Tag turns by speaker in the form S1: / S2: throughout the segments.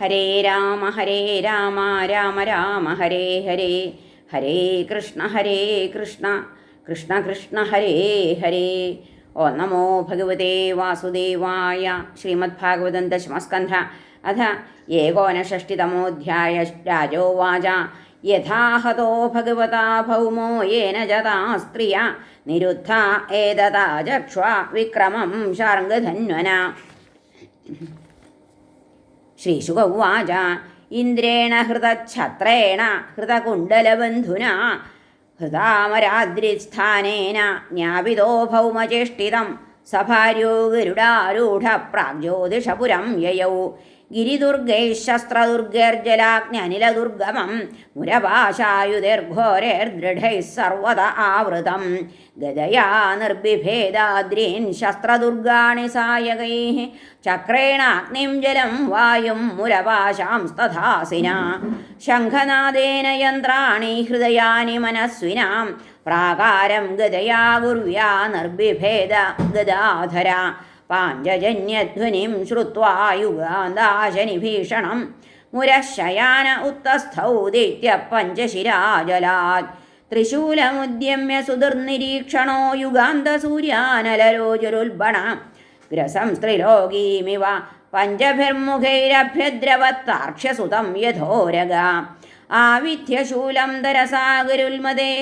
S1: ഹരേ രാമ ഹരേ രാമ രാമ രാമ ഹരേ ഹരേ. ഹരേ കൃഷ്ണ ഹരേ കൃഷ്ണ. കൃഷ്ണ കൃഷ്ണ ഹരേ ഹരേ. ഓ നമോ ഭഗവതേ വാസുദേവായ ശ്രീമദ്ഭാഗവതം ദശമസ്കന്ധ അഥ ഏകോനഷഷ്ടിതമോധ്യായ രാജോവാച. യഥാഹതോ ഭഗവതാ ഭൗമോ യേന ജതാ സ്ത്രിയ നിരുദ്ധ ഏതതാ ചക്ഷ്വ വിക്രമം ശാർഗധന്വന. ശ്രീശുക ഉവാച ഇന്ദ്രേണ ഹൃതഛത്രേണ ഹൃതകുണ്ടലബന്ധുന ഹൃദാമരാദ്രിസ്ഥാനേന ജ്ഞാപിതോ ഭൗമചേഷ്ടിതം. സഭാര്യോ ഗരുഡാരൂഢ പ്രാഗ്ജ്യോതിഷപുരം അനിലദുർഗമം മുരപാശായുധൈർഘോരൈർദൃഢൈः സർവത ആവൃതം. ഗദയാ നിർബിഭേദാദ്രീൻ ശസ്ത്രദുർഗാണി സായകൈ ചക്രേണാഗ്നിം ജലം വായും മുരപാശാംസ്തഥാസിന ശംഖനാദേന യന്ത്രാണി ഹൃദയാനി മനസ്വിനാം. പ്രാകാരം ഗദയാ ഗുർവ്യാ നിർബിഭേദ ഗദാധര. പാഞ്ചജന്യധ്വനിം ശ്രുത്വാ യുഗാന്താശനിഭീഷണം. മുരശയാന ഉത്തസ്ഥൗ ദൈത്യ പഞ്ചശിരാജലാത്. ത്രിശൂലമുദ്യമ്യ സുദുർനിരീക്ഷണോ ഗ്രസം ഗ്രസംസ്ത്രിലോകീമിവ പഞ്ചഭിർമുഖൈരഭ്യദ്രവത്താർക്ഷ്യസുതം യഥോരഗ. ആവിധ്യശൂലം ദരസാഗരുൽമദേ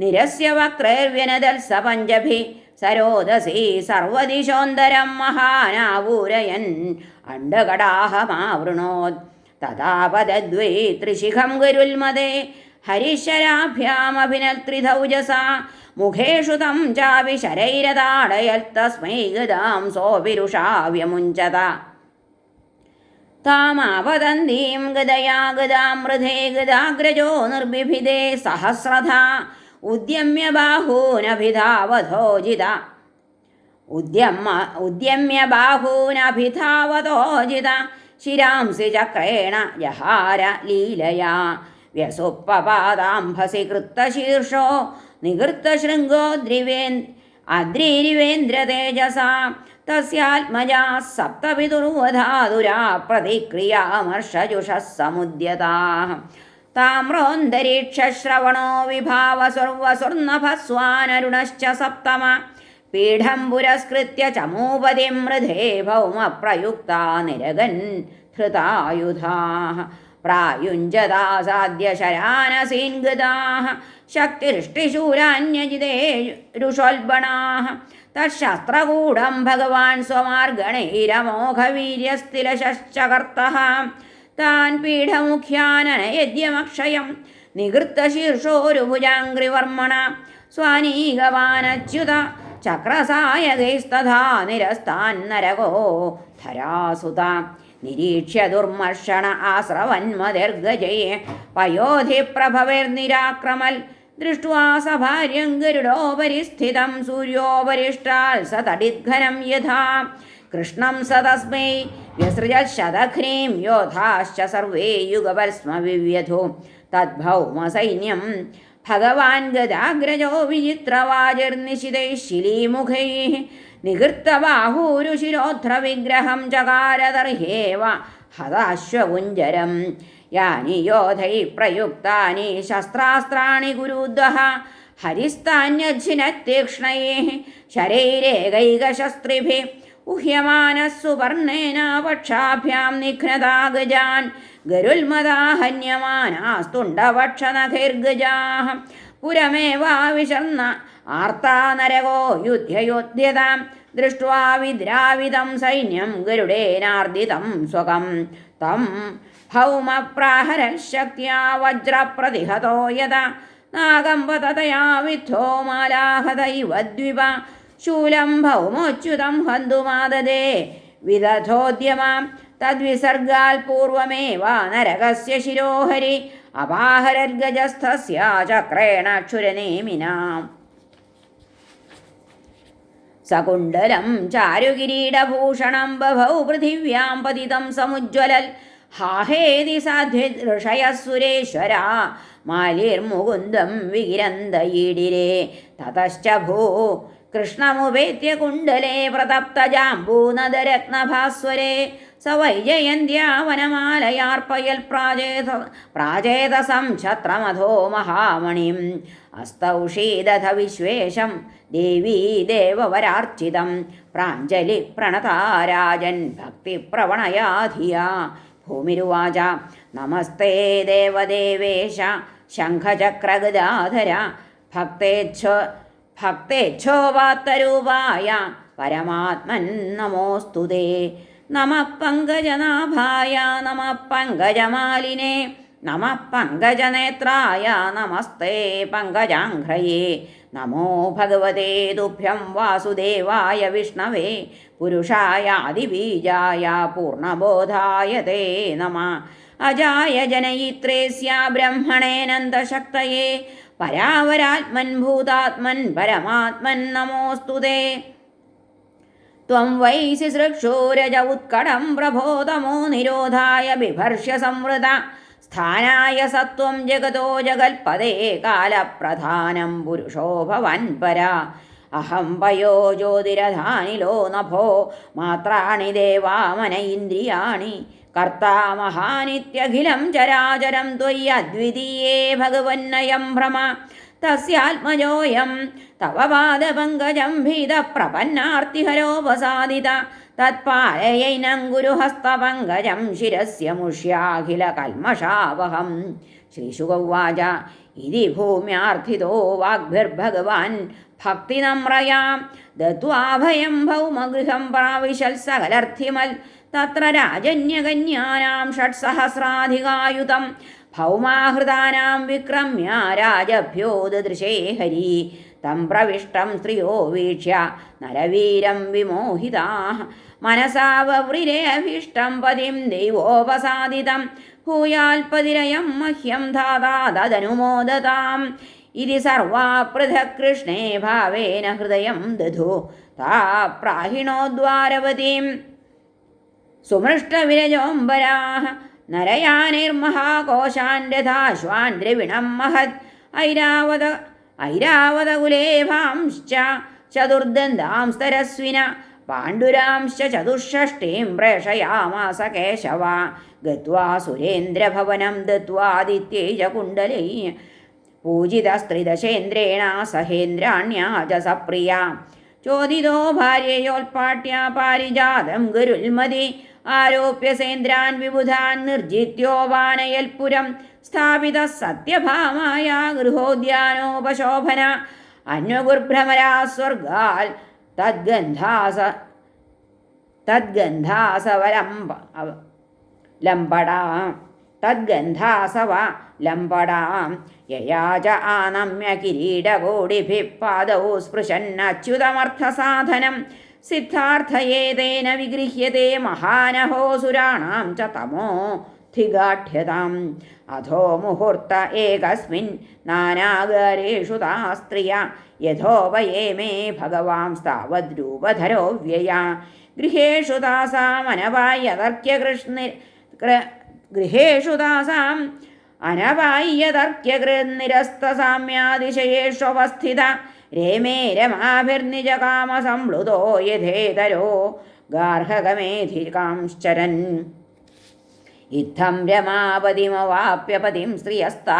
S1: നിരസ്യ വക്രൈർവ്യനദൽസ പഞ്ചഭി സരോദസി സർവദിശോന്തരം മഹാനാവൂരയൻ അണ്ടകടാഹമാവൃണോത് തഥാപദദ്വൈ ത്രിശിഖം ഗരുൽമദേ ഹരിശരാഭ്യാമഭിനത്രിധൗജസ മുഖേഷു തം ചാപി ശരൈരതാടയൽത്തസ്മൈ ഗതാം സോപിരുഷാ വ്യമുഞ്ചത താമാവദന്തീം ഗദയാ ഗദാമൃധേ ഗദാഗ്രജോ നിർബിഭിദേ സഹസ്രധ ഉദ്യമ്യ ബാഹൂനഭിധാവധോജിത ഉദ്യമ ഉദ്യമ്യ ബാഹൂനഭിധാവധോജിത ശിരാംസി ചക്രേണ ജഹാര ലീലയാ. വ്യസുപ്പപാദാംഭസി കൃത്തശീർഷോ നികൃത്തശൃംഗോദ്രിവേൻ അദ്രിരിവേന്ദ്രതേജസാ. തസ്യാത്മജാ സപ്തപിതുർവധാതുരാ പ്രതിക്രിയാമർഷജുഷ സമുദ്യതാः താമ്രോന്തരീക്ഷശ്രവണോ വിഭാവസുർവസുർണഭസ്വാനരുണശ്ച സപ്തമ. പീഠം പുരസ്കൃത്യ ചമൂപതി മൃധേ ഭൗമപ്രയുക്താ നിരഗൻ ധൃതായുധാः. പ്രായുഞ്ജതാസാദ്യ ശരാനസീൻഗതാः ശക്തിരിഷ്ടിശൂരാന്യജിതേ രുഷോൽബണാः തശസ്ത്രകൂടം ഭഗവാൻ സ്വമാർഗണൈരമോഘവീര്യസ്ഥിലശ്ചകർത്തः താൻ പീഠമുഖ്യാനനയദ്യമക്ഷയം. നികൃത്തശീർഷോരുഭുജാംഗ്രിവർമ്മണ. സ്വാനീകവാനച്യുത. ചക്രസായകൈസ്തഥാ നിരസ്താൻ നരകോ ധരാസുത. നിരീക്ഷ്യ ദുർമർഷണ ആസ്രവന്മതിർഗജയെ പയോധിപ്രഭവൈർനിരാക്രമൽ. ദൃഷ്ട്വാ സഭാര്യം ഗരുഡോപരി സ്ഥിതം സൂര്യോപരിഷ്ടാൽ സതടിഘനം യഥാ. कृष्णं स तस्मै व्यसृजशदघ्नीं योधाश्च सर्वे युगवस्मविव्यधो तद्भौमसैन्यं भगवान् गदाग्रजो विचित्रवाजिर्निशितैः शिलीमुखैः निगृत्तबाहूरुशिरोध्रविग्रहं चकारदर्हेव हताश्वगुञ्जरं। यानि योधैः प्रयुक्तानि शस्त्रास्त्राणि गुरुद्वः हरिस्तान्यच्छिनतीक्ष्णैः शरैरेकैकशस्त्रिभिः ഉഹ്യമാനസ്സുപർണേന പക്ഷാഭ്യാം നിഘ്നതാ ഗജാൻ ഗരുൽമദാഹന്യമാനാസ്തുണ്ടവക്ഷനഖൈർഗജാः പുരമേവാവിശർന്ന ആർത്താ നരകോ യുദ്ധയോദ്ധ്യതാം ദൃഷ്ട്വാ വിദ്രാവിതം സൈന്യം ഗരുഡേനാർദിതം സ്വകം. തം ഭൗമപ്രാഹരശക്ത്യാ വജ്രപ്രതിഹതോ യഥ. നാഗംബതയാ വിദ്ധോ മാലാഹതൈവ ദ്വിപ ശൂലം ഭൗമോച്യുതം ഹന്തുമാതേ വിദധോദ്യമാം. തദ്വിസർഗാൽ പൂർവമേവാ നരകസ്യ ശിരോഹരി. അപാഹരർഗജസ്ഥസ്യ ചക്രേണ ക്ഷുരനേമിനാം. സകുണ്ടലം ചാരുകിരീടഭൂഷണം ബഭൗ പൃഥിവ്യാം പതിതം സമുജ്വലൽ. ഹാഹേതി സാധ്യ സുരേശ്വര മാലിർമുകുന്ദം വികിരന്തയീഡിരേ തതശ്ച ഭൂ കൃഷ്ണമുപേത്യ കുണ്ടലേ പ്രതപ്തജാംബൂനദരത്നഭാസ്വരേ സ വൈജയന്ത്യാവനമാലയാർപ്പയൽ പ്രാചേത പ്രാചേതസം ഛത്രമധോ മഹാമണിം അസ്തൗഷീദധ വിശ്വേശം ദേവീ ദേവവരാർച്ചിതം പ്രാഞ്ജലി പ്രണതാരാജൻ ഭക്തിപ്രവണയാധിയാ ഭൂമിരുവാച നമസ്തേ ദേവദേവേശ ശംഖചക്രഗദാധര ഭക്തേച്ഛ ഭക്തേച്ഛോപാത്തരൂപായ പരമാത്മൻ നമോസ്തുതേ നമ പങ്കജനാഭായ നമ പങ്കജമാലിനെ. നമ പങ്കജനേത്രായ നമസ്തേ പങ്കജാഘ്രയേ. നമോ ഭഗവതേ ദുഭ്യം വാസുദേവായ വിഷ്ണവേ. പുരുഷായാദിബീജായ പൂർണബോധായ തേ നമ. അജായ ജനയിത്രേസ്യ परावरात्मन् भूतात्मन् परमात्मन् नमोऽस्तु ते। त्वं वै सृक्षोरज उत्कडं प्रबोधमो निरोधाय बिभर्ष्य संवृता। स्थानाय सत्त्वं जगतो जगल्पदे कालप्रधानं पुरुषो भवन् परा। अहं वयो ज्योतिरधानिलो नभो मात्राणि देवामन इन्द्रियाणि। കർത്താമഹാനിത്യഖിലം ചരാചരം ത്വയ്യ അദ്വിതീയേ ഭഗവന്നയം ഭ്രമ. തസ്യാത്മജോയം തവ പാദപങ്കജം ഭീത പ്രപന്നാർത്തിഹരോപസാദിത. തത്പാലയൈനം ഗുരുഹസ്തപങ്കജം ശിരസ്യ മുഷ്യാഖില കൽമഷാവഹം. ശ്രീശുഗൗവാച ഇതി ഭൂമ്യാർത്ഥിതോ വാഗ്ഭിർഭഗവാൻ ഭക്തിനമ്രയാം. ദത്വാഭയം ഭൗമഗൃഹം പ്രാവിശൽ സകലർത്ഥിമൽ തത്ര രാജന്യകന്യാനാം ഷട്സഹസ്രാധികായുധം. ഭൗമാഹൃതാനാം വിക്രമ്യ രാജഭ്യോദൃശേ ഹരി തം പ്രവിഷ്ടം സ്ത്രീയോ വീക്ഷ്യ നരവീരം വിമോഹിതാ. മനസാവവ്രിരേഭീഷ്ടം പതിം ദൈവോപസാദിതം. ഭൂയാൽപതിരയം മഹ്യം ധാതാതനുമോദതാം. ഇതി സർവാപൃഥകൃഷ്ണേ ഭാവേന ഹൃദയം ദധു. താ പ്രാഹിണോദ്വാരവതീം സുമൃഷ്ടവിരജോംബരാः നരയാനിർമഹാകോശാൻ രഥാശ്വാൻ ദ്രവിണം മഹത്. ഐരാവത ഐരാവതകുലേഭാംശ്ച ചതുർദന്താംസ്തരസ്വിന പാണ്ഡുരാംശ്ച ചതുഷ്ഷഷ്ടീം പ്രേഷയാമാസ കേശവ. ഗത്വാ സുരേന്ദ്രഭവനം ദത്വാദിത്യേജ കുണ്ടലൈ പൂജിതസ്ത്രിദശേന്ദ്രേണ സഹേന്ദ്രാണ്യാ ച സപ്രിയ ചോദിതോ ഭാര്യയോൽപാട്യ പാരിജാതം ഗരുൽമതി ആരോപ്യ സേന്ദ്രാൻ വിബുധാൻ നിർജിത്യോപാനയൽപുരം സ്ഥാപിത സത്യഭാമായ ഗൃഹോദ്യാനോപശോഭന. അന്വഗുർഭ്രമരാ സ്വർഗാൽ തദ്ഗന്ധാസ തദ്ഗന്ധാസവലംബ ലംബടാം. തദ്ഗന്ധാസവ ലംബടാം യയാച ആനമ്യ കിരീടകോടിഭിः പാദौ സ്പൃശന്നച്യുതമർത്ഥസാധനം സിദ്ധാർത്ഥയേതേന വിഗൃഹ്യത്തെ മഹാനഹോസുരാണാം ച തമോ ധിഗാഠ്യതാം അധോ മുഹൂർത്ത ഏകസ്മിൻ നാനാഗരേഷു താ സ്ത്രിയ യഥോപയേ മേ ഭഗവാംസ്താവദ്രൂപധരോ വ്യയ ഗൃഹേഷു താസാമനവായതർക്യകൃഷ്ണി ഗൃഹേഷു താസാം അനവായ്യതർക്യകൃന്നിരസ്തസാമ്യാതിശയേഷ്വസ്ഥിത രേമേ രമാഭിർനിജകാമസംപ്ലുതോ യഥേതരോ ഗാർഹകമേധികാംശ്ചരൻ. ഇത്തം രമാപതിമവാപ്യപതിം ശ്രിയസ്ത.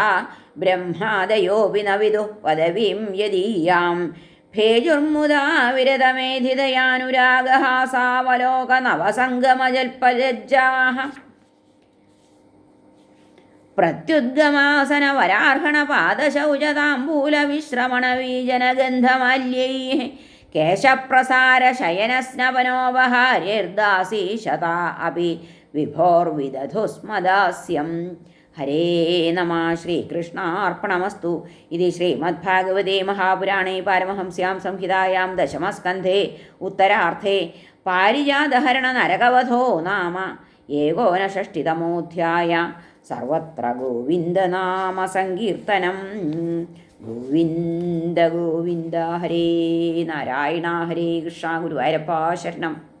S1: ബ്രഹ്മാദയോപി ന വിദുഃ പദവീം യദീയാം. ഭേജുർമുദാ വിരതമേധിതയാനുരാഗഹാസാവലോക നവസംഗമജൽപലജ്ജാഹ പ്രത്യുദ്ഗമാസന വരാർഹണ പാദശൗചതാംബൂല വിശ്രമണ വീജനഗന്ധമാല്യൈ കേശപ്രസാര ശയനസ്നപനോപഹാര്യർദാസീശത അപി വിഭോർവിദധുസ്മദാസ്യം. ഹരേ നമ ശ്രീകൃഷ്ണാർപ്പണമസ്തു. ഇത് ശ്രീമദ്ഭാഗവതേ മഹാപുരാണേ പാരമഹംസ്യാം സംഹിതായാം ദശമസ്കന്ധേ. ഉത്തരാർത്ഥേ പാരിജാതഹരണ നരകവധോ നാമ. ഏകോനഷഷ്ടിതമോധ്യായ. സർവത്ര ഗോവിന്ദനാമ സങ്കീർത്തനം. ഗോവിന്ദ ഗോവിന്ദ ഹരേ നാരായണ ഹരേ കൃഷ്ണ ഗുരുവായൂരപ്പ ശരണം.